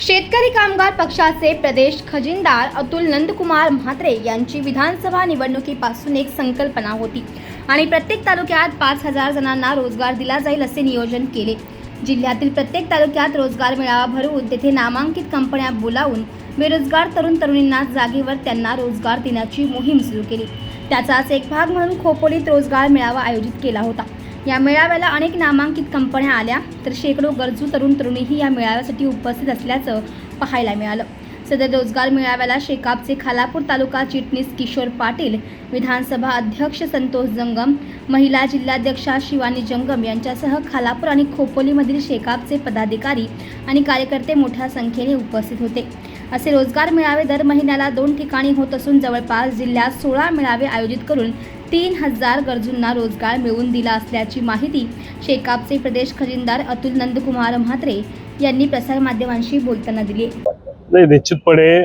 शेतकरी कामगार पक्षाचे प्रदेश खजिनदार अतुल नंदकुमार म्हात्रे यांची विधानसभा निवडणुकीपासून एक संकल्पना होती आणि प्रत्येक तालुक्यात पाच हजार जणांना रोजगार दिला जाईल असे नियोजन केले. जिल्ह्यातील प्रत्येक तालुक्यात रोजगार मेळावा भरवून तेथे नामांकित कंपन्या बोलावून बेरोजगार तरुण तरुणींना जागेवर त्यांना रोजगार देण्याची मोहीम सुरू केली. त्याचाच एक भाग म्हणून खोपोलीत रोजगार मेळावा आयोजित केला होता. या मेळाव्याला अनेक नामांकित कंपन्या आल्या तर शेकडो गरजू तरुण तरुणीही या मेळाव्यासाठी उपस्थित असल्याचं पाहायला मिळालं. सदर रोजगार मेळाव्याला शेकापचे खालापूर तालुका चिटणीस किशोर पाटील विधानसभा अध्यक्ष संतोष जंगम महिला जिल्हाध्यक्षा शिवानी जंगम यांच्यासह खालापूर आणि खोपोलीमधील शेकापचे पदाधिकारी आणि कार्यकर्ते मोठ्या संख्येने उपस्थित होते. असे रोजगार मेळावे दर महिन्याला दोन ठिकाणी होत असून जवळपास जिल्ह्यात सोळा मेळावे आयोजित करून तीन हजार गरजूंना रोजगार मिळवून दिला असल्याची माहिती शेकापचे प्रदेश खजिनदार अतुल नंदकुमार म्हात्रे यांनी प्रसारमाध्यमांशी बोलताना दिली. नाही निश्चितपणे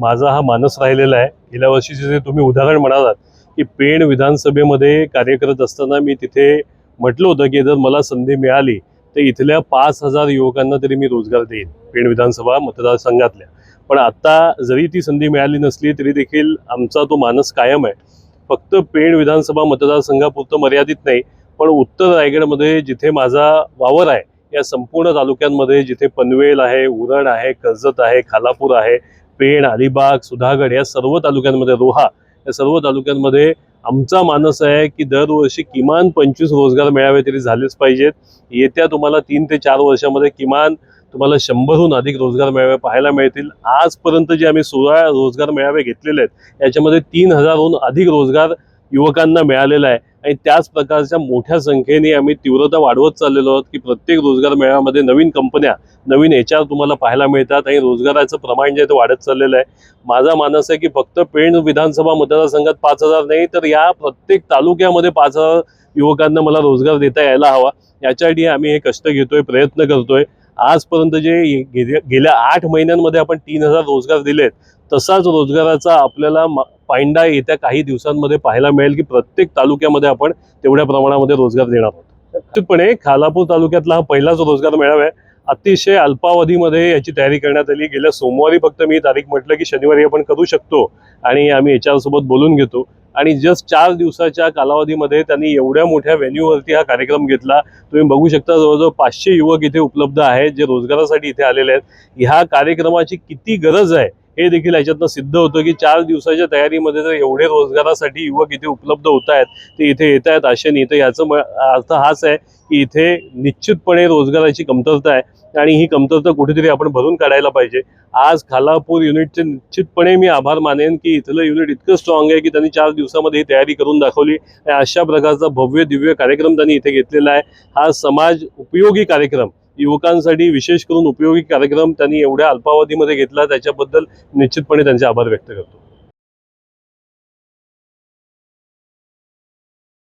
माझा हा मानस राहिलेला आहे. गेल्या वर्षीचे जे तुम्ही उदाहरण म्हणालात की पेण विधानसभेमध्ये कार्य करत असताना मी तिथे म्हटलं होतं की जर मला संधी मिळाली तर इथल्या पाच हजार युवकांना तरी मी रोजगार देईन पेण विधानसभा मतदारसंघातल्या. पण आता जरी ती संधी मिळाली नसली तरी देखील आमचा तो मानस कायम आहे. फक्त पेण विधानसभा मतदारसंघापुरतं मर्यादित नाही पण उत्तर रायगडमध्ये जिथे माझा वावर आहे या संपूर्ण तालुक्यांमध्ये जिथे पनवेल आहे उरण आहे कर्जत आहे खालापूर आहे पेण अलिबाग सुधागड या सर्व तालुक्यांमध्ये रोहा या सर्व तालुक्यांमध्ये आमचा मानस आहे की दरवर्षी किमान पंचवीस रोजगार मेळावे तरी झालेच पाहिजेत. येत्या तुम्हाला तीन ते चार वर्षामध्ये किमान तुम्हाला शंभरहून अधिक रोजगार मेळावे पाहायला मिळतील. आजपर्यंत जे आम्ही सोळा रोजगार मेळावे घेतलेले आहेत याच्यामध्ये तीन हजारहून अधिक रोजगार युवकांना मिळालेला आहे. आणि त्याच प्रकारच्या मोठ्या संख्येने आम्ही तीव्रता वाढवत चाललेलो आहोत की प्रत्येक रोजगार मेळाव्यामध्ये नवीन कंपन्या नवीन एच आर तुम्हाला पाहायला मिळतात आणि रोजगाराचं प्रमाण जे आहे ते वाढत चाललेलं आहे. माझा मानस आहे की फक्त पेण विधानसभा मतदारसंघात पाच हजार नाही तर या प्रत्येक तालुक्यामध्ये पाच हजार युवकांना मला रोजगार देता यायला हवा. याच्यासाठी आम्ही हे कष्ट घेतोय प्रयत्न करतोय. आजपर्यंत जे गेल्या आठ महिन्यांमध्ये आपण तीन हजार रोजगार दिलेत तसाच रोजगाराचा आपल्याला पायंडा येत्या काही दिवसांमध्ये पाहायला मिळेल की प्रत्येक तालुक्यामध्ये आपण तेवढ्या प्रमाणामध्ये रोजगार देणार आहोत. निश्चितपणे खालापूर तालुक्यातला हा पहिलाच रोजगार मेळावा आहे. अतिशय अल्पावधीमध्ये याची तयारी करण्यात आली. गेल्या सोमवारी फक्त मी तारीख म्हटलं की शनिवारी आपण करू शकतो आणि आम्ही एच सोबत बोलून घेतो. आणि जस्ट चार दिवसाच्या कालावधीमध्ये त्यांनी एवढ्या मोठ्या व्हेन्यूवरती हा कार्यक्रम घेतला. तुम्ही बघू शकता जवळजवळ पाचशे युवक इथे उपलब्ध आहेत जे रोजगारासाठी इथे आलेले आहेत. ह्या कार्यक्रमाची किती गरज आहे? हे देखील याच्यातनं सिद्ध होतं की चार दिवसाच्या तयारीमध्ये जर एवढे रोजगारासाठी युवक इथे उपलब्ध होत आहेत ते इथे येत आहेत आशेने. तर याचं म- अर्थ हाच आहे की इथे निश्चितपणे रोजगाराची कमतरता आहे आणि ही कमतरता कुठेतरी आपण भरून काढायला पाहिजे. आज खालापूर युनिटचे निश्चितपणे मी आभार मानेन की इथलं युनिट इतकं स्ट्रॉंग आहे की त्यांनी चार दिवसामध्ये ही तयारी करून दाखवली अशा प्रकारचा भव्य दिव्य कार्यक्रम त्यांनी इथे घेतलेला आहे. हा समाज उपयोगी कार्यक्रम. युवकांसाठी विशेष करून उपयोगी कार्यक्रम त्यांनी एवढ्या अल्पावधीमध्ये घेतला त्याच्याबद्दल निश्चितपणे त्यांचे आभार व्यक्त करतो.